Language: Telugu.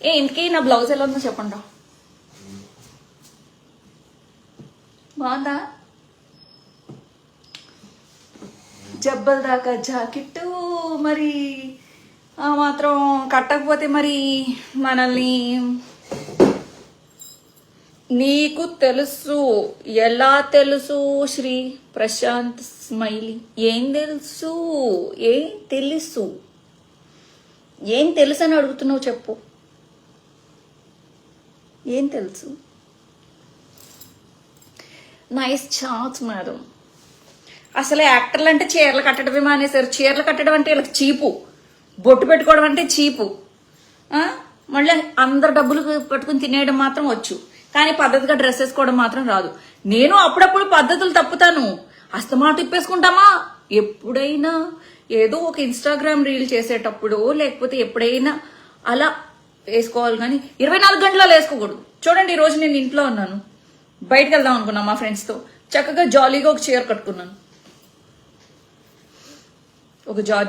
ఏ ఇంటికి నా బ్లౌజ్ ఎలా ఉందో చెప్పండి బాగుందా? జబ్బల దాకా జాకెట్టు మరి ఆ మాత్రం కట్టకపోతే మరి మనల్ని నీకు తెలుసు ఎలా తెలుసు శ్రీ ప్రశాంత్ స్మైలీ? ఏం తెలుసు? ఏం తెలుసు? ఏం తెలుసు అని అడుగుతున్నావు చెప్పు. ఏం తెలుసు? నైస్ ఛాన్స్ మేడం అసలు యాక్టర్లు అంటే చీరలు కట్టడమే మానేశారు. చీరలు కట్టడం అంటే వీళ్ళకి చీపు. బొట్టు పెట్టుకోవడం అంటే చీపు. మళ్ళీ అందరు డబ్బులు పట్టుకుని తినేయడం మాత్రం వచ్చు. కానీ పద్ధతిగా డ్రెస్ వేసుకోవడం మాత్రం రాదు. నేను అప్పుడప్పుడు పద్ధతులు తప్పుతాను. అస్తమా తిప్పేసుకుంటామా? ఎప్పుడైనా ఏదో ఒక ఇన్స్టాగ్రామ్ రీల్ చేసేటప్పుడు లేకపోతే ఎప్పుడైనా అలా వేసుకోవాలి కానీ ఇరవై నాలుగు గంటలలో వేసుకోకూడదు. చూడండి ఈ రోజు నేను ఇంట్లో ఉన్నాను. బయటకు వెళ్దాం అనుకున్నా మా ఫ్రెండ్స్తో చక్కగా జాలీగా ఒక చీర కట్టుకున్నాను. ఒక జాలీ